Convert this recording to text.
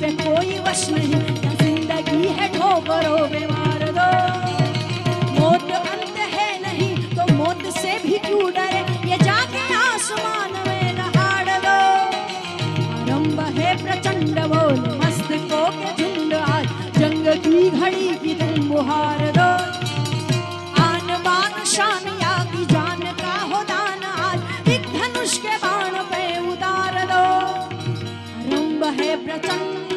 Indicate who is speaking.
Speaker 1: पे कोई वश नहीं। ज़िंदगी है ठोकरो में मार दो। मौत अंत है नहीं तो मौत से भी क्यों डरे? ये जाके आसमान में नहाड़ दो। आरंभ है प्रचंड बोल मस्त को के झुंड आज। जंग की घड़ी की तुम बुहार दो। आन बान शान की जान का हो एक धनुष के बाण पे उतार दो। आरंभ है प्रचंड